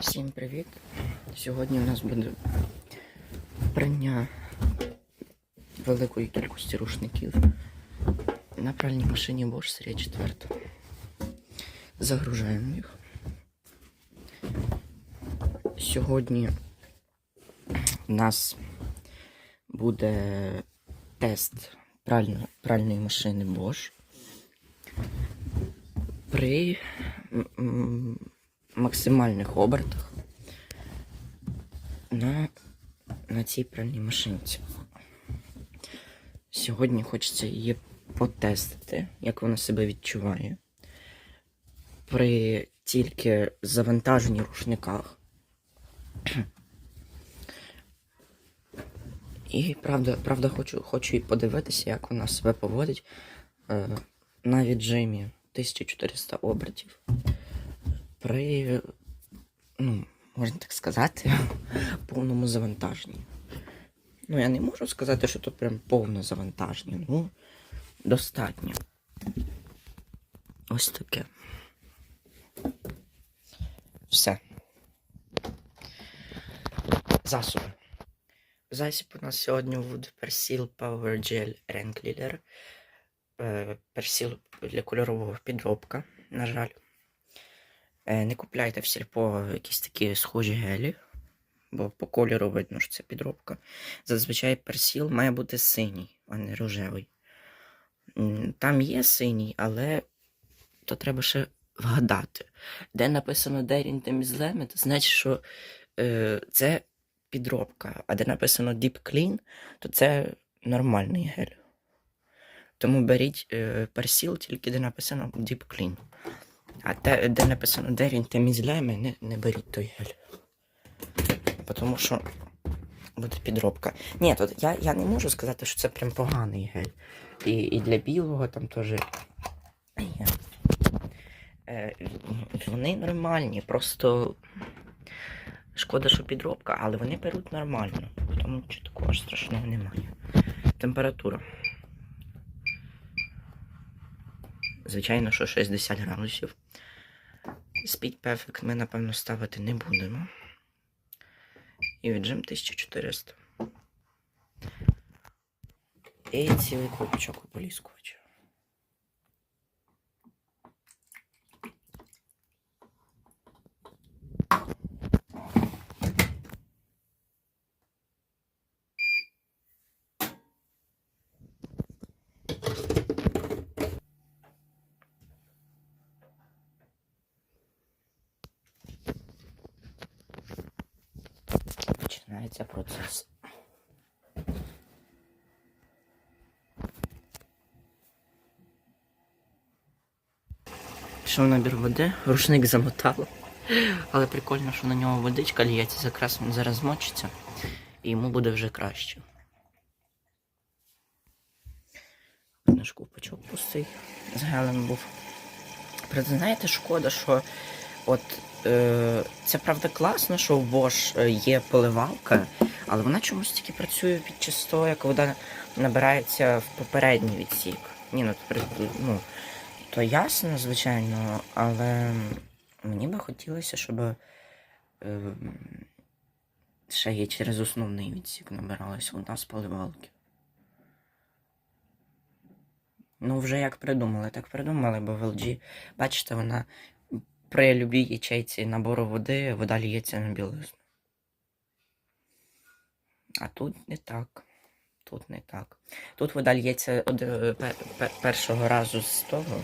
Всім привіт! Сьогодні у нас буде прання великої кількості рушників на пральній машині Bosch серія 4. Загружаємо їх. Сьогодні у нас буде тест пральної, пральної машини Bosch при максимальних обертах на, на цій пральній машинці. Сьогодні хочеться її потестити, як вона себе відчуває. При тільки завантаженні рушниках. І правда, правда хочу, хочу і подивитися, як вона себе поводить е, на віджимі 1400 обертів при, ну, можна так сказати, повному завантаженні. Ну, я не можу сказати, що тут прям повне завантаження. Ну, достатньо. Ось таке. Все. Засоби. Засіб у нас сьогодні буде Persil Power Gel Rencleaner. Е, Персіл для кольорового підробка, на жаль. Е, Не купляйте в сільпо якісь такі схожі гелі, бо по кольору видно, що це підробка. Зазвичай персіл має бути синій, а не рожевий. Там є синій, але то треба ще вгадати. Де написано Daring Temizleme, то значить, що е, це підробка. А де написано Deep Clean, то це нормальний гель. Тому беріть е, персіл тільки де написано Deep Clean. А те, де написано Дерін та мізлями, не, не беріть той гель. Тому що буде підробка. Ні, тут я, я не можу сказати, що це прям поганий гель. І, і для білого там теж. Е, вони нормальні, просто шкода, що підробка, але вони беруть нормально. Тому що такого ж страшного немає. Температура. Звичайно, що 60 градусів. Speed Perfect ми, напевно, ставити не будемо. І віджим 1400. І цілий копчок ополіскувача. Починається процес. Пішов набір води, рушник замотало. Але прикольно, що на нього водичка ліється, якраз він зараз змочиться, і йому буде вже краще. Наш купочок пустий з гелем був. Знаєте, шкода, що от е, це правда класно, що в Bosch е, є поливалка, але вона чомусь тільки працює під час того, як вода набирається в попередній відсік. Ні, ну, ну, то ясно, звичайно, але мені би хотілося, щоб е, ще є через основний відсік набиралась вода з поливалки. Ну, вже як придумали, так придумали, бо в LG, бачите, вона при любій ячейці набору води вода ліється на білизну. А тут не так. Тут не так. Тут вода лється пер, пер- першого разу з того.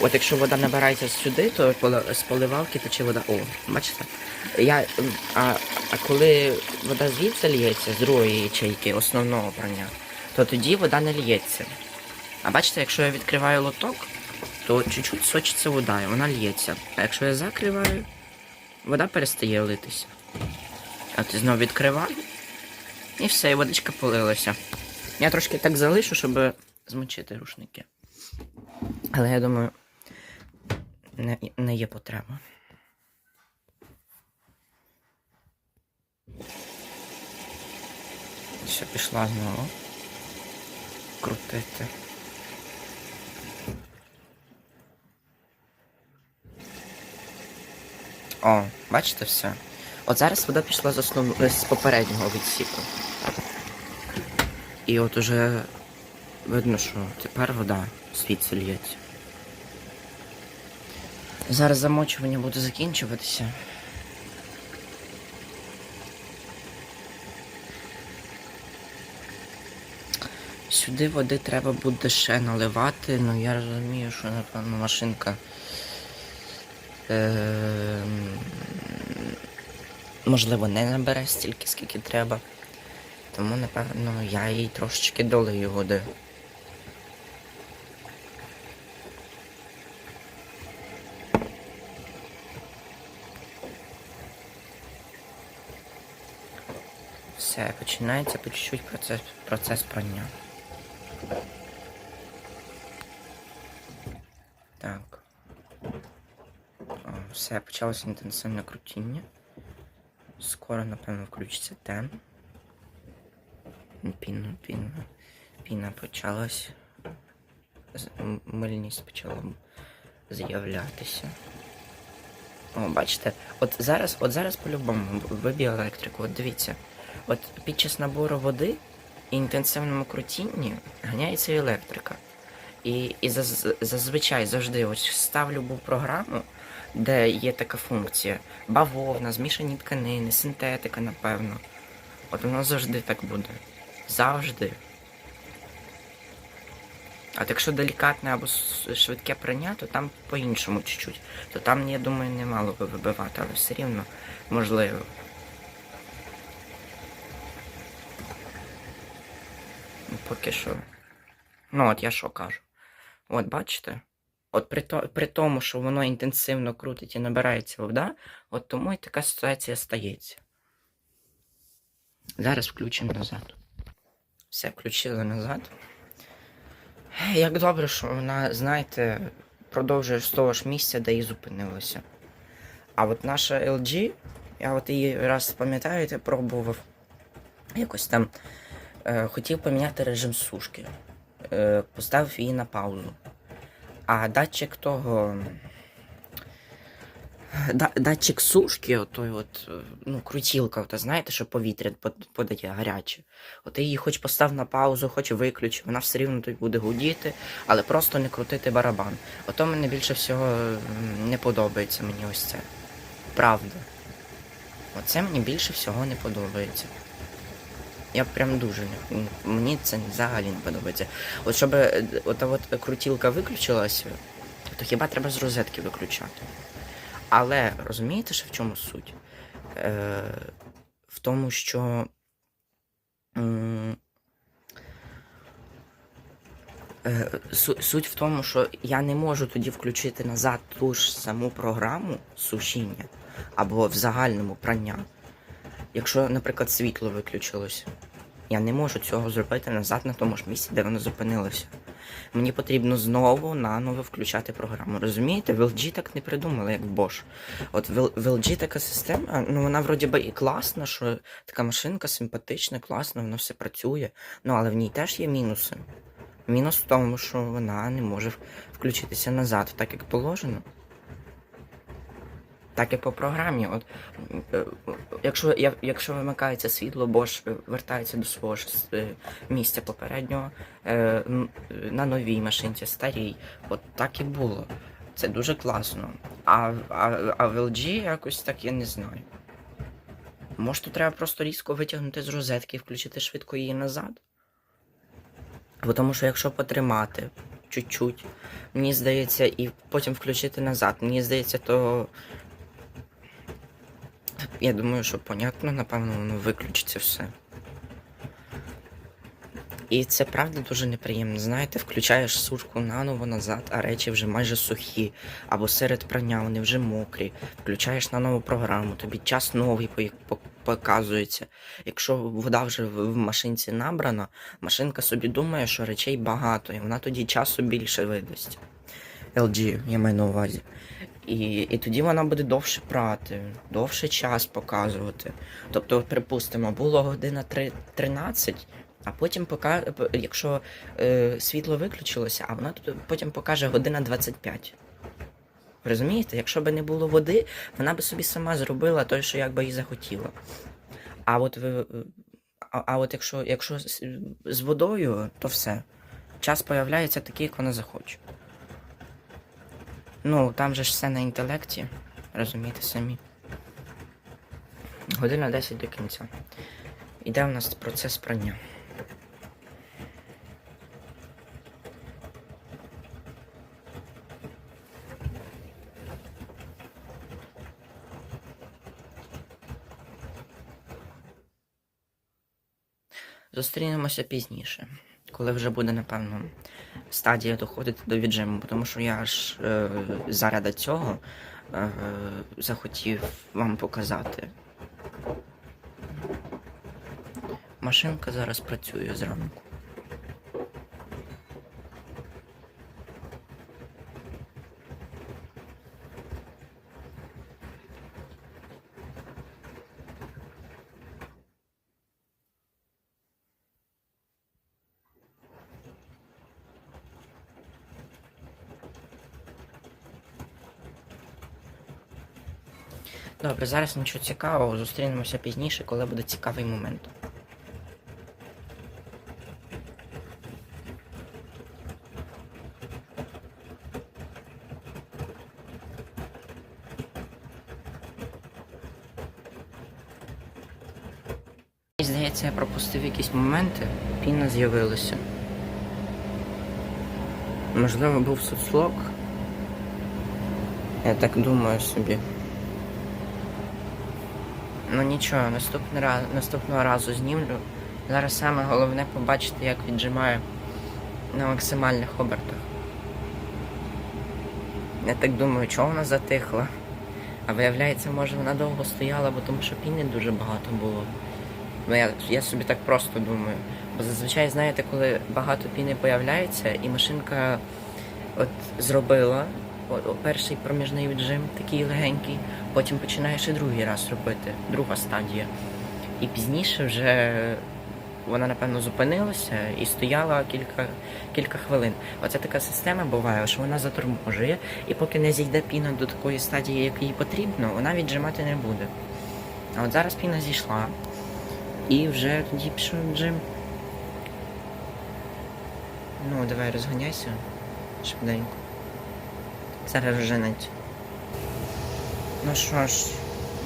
От якщо вода набирається сюди, то з поливалки тече вода. О, бачите? Я, а, а коли вода звідси лється, з другої ячейки, основного прання, то тоді вода не лється. А бачите, якщо я відкриваю лоток, то чуть-чуть сочиться вода, і вона лється. А якщо я закриваю, вода перестає литися. А ти знову відкриваю, і все, і водичка полилася. Я трошки так залишу, щоб змочити рушники. Але я думаю, не, не є потреба. Все, пішла знову. Крутити. О, бачите все? От зараз вода пішла з основ... з попереднього відсіку. І от уже видно, що тепер вода звідси лється. Зараз замочування буде закінчуватися. Сюди води треба буде ще наливати, ну я розумію, що напевно машинка. Ем, можливо, не набере стільки, скільки треба. Тому, напевно, я їй трошечки долию води. Все, починається по чуть-чуть процес, процес прання. Так. Все, почалося інтенсивне крутіння. Скоро, напевно, включиться тен. Піна, піна. Піна почалась. Мильність почала з'являтися. О, бачите, от зараз, от зараз по-любому вибій електрику, от дивіться. От під час набору води і інтенсивному крутінні ганяється електрика. І, і заз- зазвичай завжди ось ставлю був програму, де є така функція. Бавовна, змішані тканини, синтетика, напевно. От воно завжди так буде. Завжди. А якщо делікатне або швидке прання, то там по-іншому чуть-чуть. То там, я думаю, не мало би вибивати, але все рівно можливо. Ну, Поки що. Ну, от я що кажу. От бачите? От при, то, при тому, що воно інтенсивно крутить і набирається вода, от тому і така ситуація стається. Зараз включимо назад. Все, включили назад. Як добре, що вона, знаєте, продовжує з того ж місця, де і зупинилася. А от наша LG, я от її раз пам'ятаєте, пробував якось там е, хотів поміняти режим сушки. Е, поставив її на паузу. А датчик того. Да, датчик сушки, отой от, ну, крутілка, от, знаєте, що повітря подає гаряче. От ти її хоч постав на паузу, хоч виключи, вона все рівно тут буде гудіти, але просто не крутити барабан. Ото мене більше всього не подобається мені ось це. Правда. Оце мені більше всього не подобається. Я прям дуже мені це взагалі не подобається. От щоб е, ота от крутілка виключилася, то хіба треба з розетки виключати. Але розумієте, що в чому суть? Е, в тому, що. Е, суть в тому, що я не можу тоді включити назад ту ж саму програму сушіння або в загальному прання. Якщо, наприклад, світло виключилось, я не можу цього зробити назад на тому ж місці, де воно зупинилося. Мені потрібно знову наново включати програму. Розумієте, в LG так не придумали, як в Bosch. От в, LG така система, ну вона вроді би і класна, що така машинка симпатична, класна, воно все працює. Ну але в ній теж є мінуси. Мінус в тому, що вона не може включитися назад, так як положено. Так і по програмі. От, е, якщо, якщо вимикається світло, Bosch вертається до свого ж е, місця попереднього е, на новій машинці, старій. От так і було. Це дуже класно. А, а, а в LG якось так я не знаю. Може, то треба просто різко витягнути з розетки і включити швидко її назад? Бо тому що якщо потримати чуть-чуть, мені здається, і потім включити назад, мені здається, то. Я думаю, що понятно, напевно, воно виключиться все. І це правда дуже неприємно. Знаєте, включаєш сушку наново назад, а речі вже майже сухі, або серед прання вони вже мокрі. Включаєш на нову програму, тобі час новий по- по- показується. Якщо вода вже в машинці набрана, машинка собі думає, що речей багато, і вона тоді часу більше видасть. LG, я маю на увазі. І, і тоді вона буде довше прати, довше час показувати. Тобто, припустимо, було година три- 13, а потім пока, п- якщо е, світло виключилося, а вона тут потім покаже година 25. Розумієте? Якщо б не було води, вона би собі сама зробила те, що якби їй захотіла. А от ви. А, а от якщо, якщо з водою, то все. Час появляється такий, як вона захоче. Ну, там же ж все на інтелекті, розумієте самі. Година 10 до кінця. Іде у нас процес прання. Зустрінемося пізніше, коли вже буде, напевно, стадія доходити до віджиму, тому що я аж е, заради цього е, захотів вам показати. Машинка зараз працює зранку. Добре, зараз нічого цікавого, зустрінемося пізніше, коли буде цікавий момент. Здається, я пропустив якісь моменти, піна з'явилася. Можливо, був соцлог. Я так думаю собі. Ну нічого, наступний раз, наступного разу знімлю. Зараз саме головне побачити, як віджимаю на максимальних обертах. Я так думаю, чого вона затихла. А виявляється, може вона довго стояла, бо тому що піни дуже багато було. Ну я, я собі так просто думаю. Бо зазвичай, знаєте, коли багато піни появляється, і машинка от зробила перший проміжний віджим, такий легенький, потім починаєш і другий раз робити, друга стадія. І пізніше вже вона, напевно, зупинилася і стояла кілька, кілька хвилин. Оце така система буває, що вона заторможує, і поки не зійде піна до такої стадії, як їй потрібно, вона віджимати не буде. А от зараз піна зійшла. І вже тоді пішов джим. Ну, давай розганяйся. Швиденько. Женить. Ну що ж,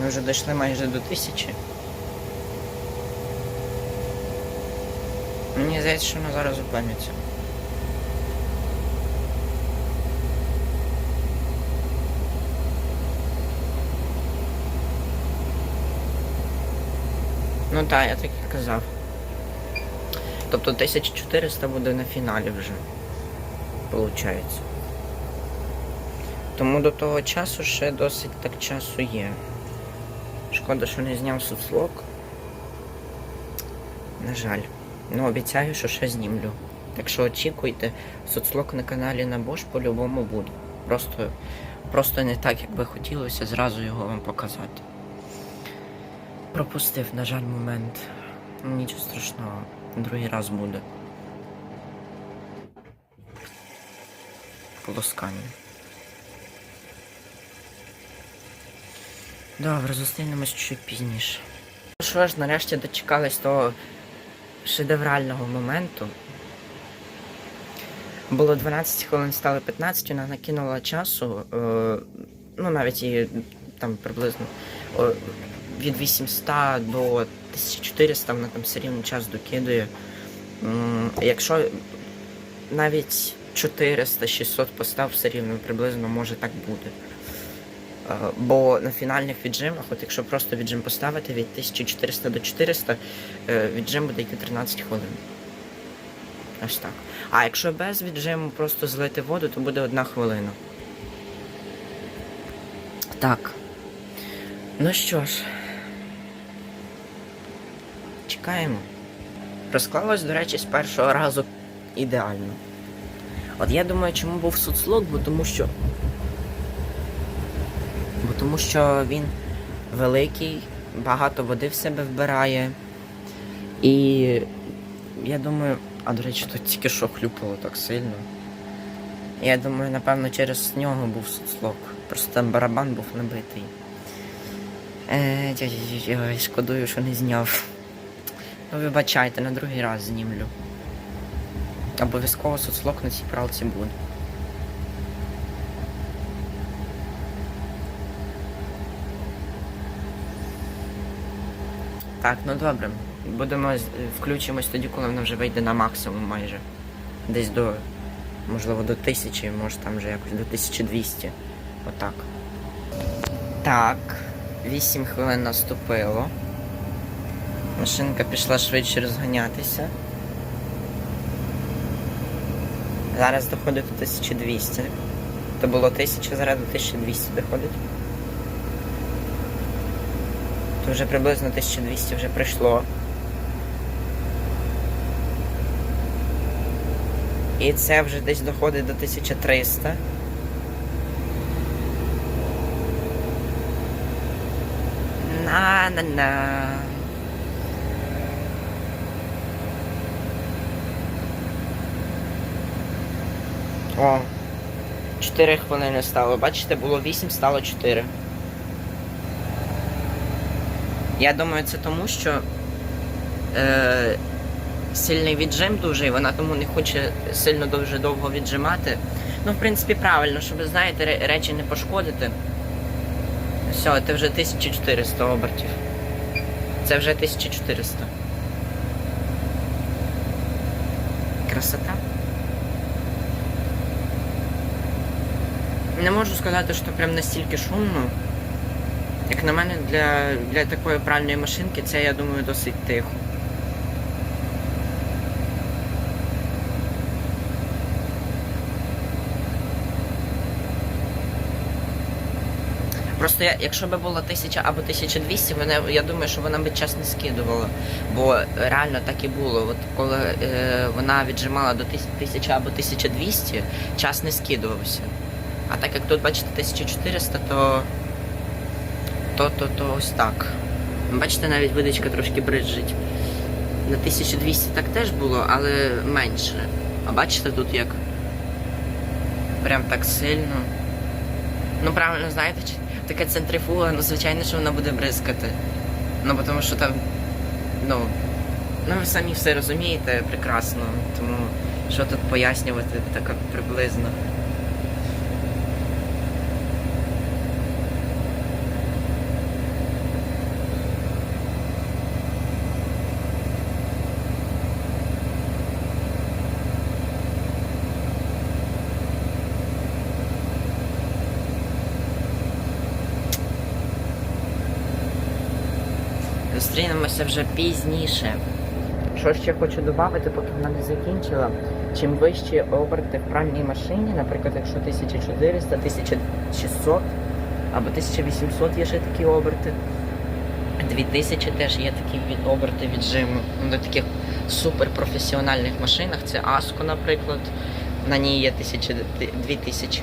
ми вже дійшли майже до тисячі. Мені здається, що вона зараз зупиниться. Ну так, я так і казав. Тобто 1400 буде на фіналі вже. Получається. Тому до того часу ще досить так часу є. Шкода, що не зняв соцлог. На жаль. Ну, обіцяю, що ще знімлю. Так що очікуйте, соцлог на каналі на Bosch по-любому буде. Просто, просто не так, як би хотілося зразу його вам показати. Пропустив, на жаль, момент. Нічого страшного. Другий раз буде. Полоскання. Добре, зустрінемось чуть пізніше. Що ж, нарешті дочекались того шедеврального моменту. Було 12 хвилин, стало 15, вона накинула часу, е, ну навіть і там приблизно від 800 до 1400 вона там все рівно час докидує. Якщо навіть 400-600 постав, все рівно приблизно може так бути. Е, Бо на фінальних віджимах, от якщо просто віджим поставити від 1400 до 400, е, віджим буде йти 13 хвилин. Ось так. А якщо без віджиму просто злити воду, то буде одна хвилина. Так. Ну що ж. Чекаємо. Розклалось, до речі, з першого разу ідеально. От я думаю, чому був соцлог, бо тому що. Тому що він великий, багато води в себе вбирає. І я думаю, а до речі, тут тільки що хлюпало так сильно. Я думаю, напевно, через нього був соцлог. Просто там барабан був набитий. Е, ой, шкодую, що не зняв. Ну, вибачайте, на другий раз знімлю. Обов'язково соцлок на цій пралці буде. Так, ну добре. Будемо включимось тоді, коли вона вже вийде на максимум майже. Десь до. Можливо, до 1000, може там вже якось до 1200. Отак. Так. 8 хвилин наступило. Машинка пішла швидше розганятися. Зараз доходить до 1200. То було 1000, зараз до 1200 доходить. Вже приблизно 1200 вже прийшло. І це вже десь доходить до 1300. На-на-на. О, 4 хвилини стало. Бачите, було 8, стало 4. Я думаю, це тому, що е, сильний віджим дуже, і вона тому не хоче сильно дуже довго віджимати. Ну, в принципі, правильно, щоб, знаєте, речі не пошкодити. Все, це вже 1400 обертів. Це вже 1400. Красота. Не можу сказати, що прям настільки шумно. Як на мене, для, для такої пральної машинки це, я думаю, досить тихо. Просто я, якщо б було 1000 або 1200, вона, я думаю, що вона би час не скидувала. Бо реально так і було. От коли е, вона віджимала до 1000 або 1200, час не скидувався. А так як тут, бачите, 1400, то. То, то, ось так. Бачите, навіть видачка трошки бриджить. На 1200 так теж було, але менше. А бачите тут як? Прям так сильно. Ну правильно, знаєте, така центрифуга, ну звичайно, що вона буде бризкати. Ну, тому що там. Ну. Ну ви самі все розумієте прекрасно. Тому що тут пояснювати так приблизно. Зустрінемося вже пізніше. Що ще хочу додати, поки вона не закінчила. Чим вищі оберти в пральній машині, наприклад, якщо 1400, 1600 або 1800 є ще такі оберти. 2000 теж є такі від оберти віджиму. На таких суперпрофесіональних машинах. Це Аско, наприклад. На ній є 1000, 2000.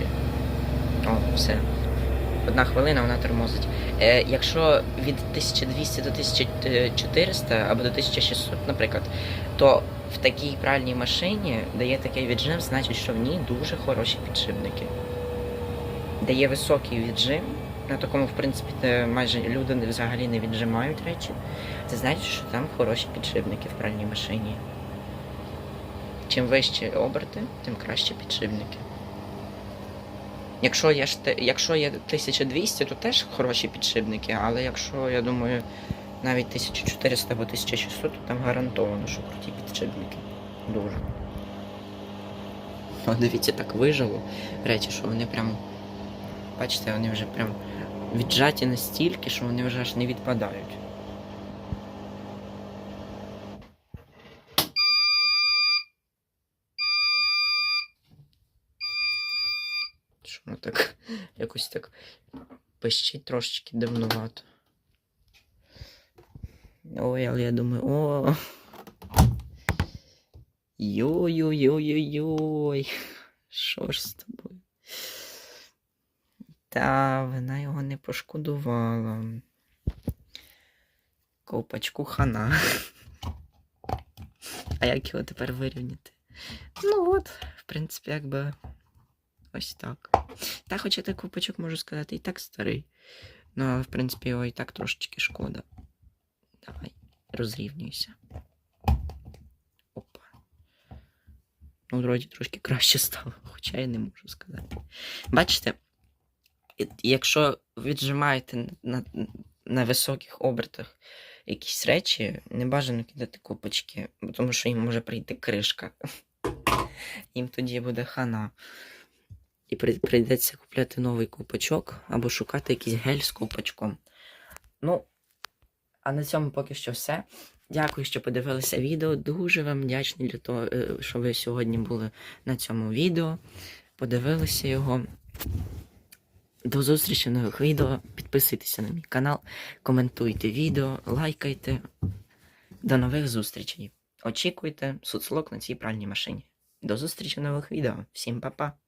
О, все. Одна хвилина вона тормозить. Е, якщо від 1200 до 1400 або до 1600, наприклад, то в такій пральній машині, де є такий віджим, значить, що в ній дуже хороші підшипники. Де є високий віджим, на такому, в принципі, майже люди взагалі не віджимають речі, це значить, що там хороші підшипники в пральній машині. Чим вищі оберти, тим краще підшипники. Якщо є, якщо є 1200, то теж хороші підшипники, але якщо, я думаю, навіть 1400 або 1600, то там гарантовано, що круті підшипники. Дуже. О, дивіться, так вижило речі, що вони прям. Бачите, вони вже прям віджаті настільки, що вони вже аж не відпадають. Що воно так якось так пищить трошечки давнувато. Ой, але я думаю, о. Йой-йой-йой-йой. Що ж з тобою? Та вона його не пошкодувала. Ковпачку хана. А як його тепер вирівняти? Ну от, в принципі, якби ось так. Та хоча той купочок, можу сказати, і так старий. Ну, але, в принципі, його і так трошечки шкода. Давай, розрівнюйся. Опа. Ну, вроді трошки краще стало, хоча я не можу сказати. Бачите, якщо віджимаєте на, на високих обертах якісь речі, не бажано кидати купочки, тому що їм може прийти кришка. Їм тоді буде хана. І прийдеться купляти новий купочок або шукати якийсь гель з купочком. Ну, а на цьому поки що все. Дякую, що подивилися відео. Дуже вам вдячний для того, е, що ви сьогодні були на цьому відео. Подивилися його. До зустрічі в нових відео. Підписуйтеся на мій канал, коментуйте відео, лайкайте. До нових зустрічей. Очікуйте суцлок на цій пральній машині. До зустрічі в нових відео. Всім па-па!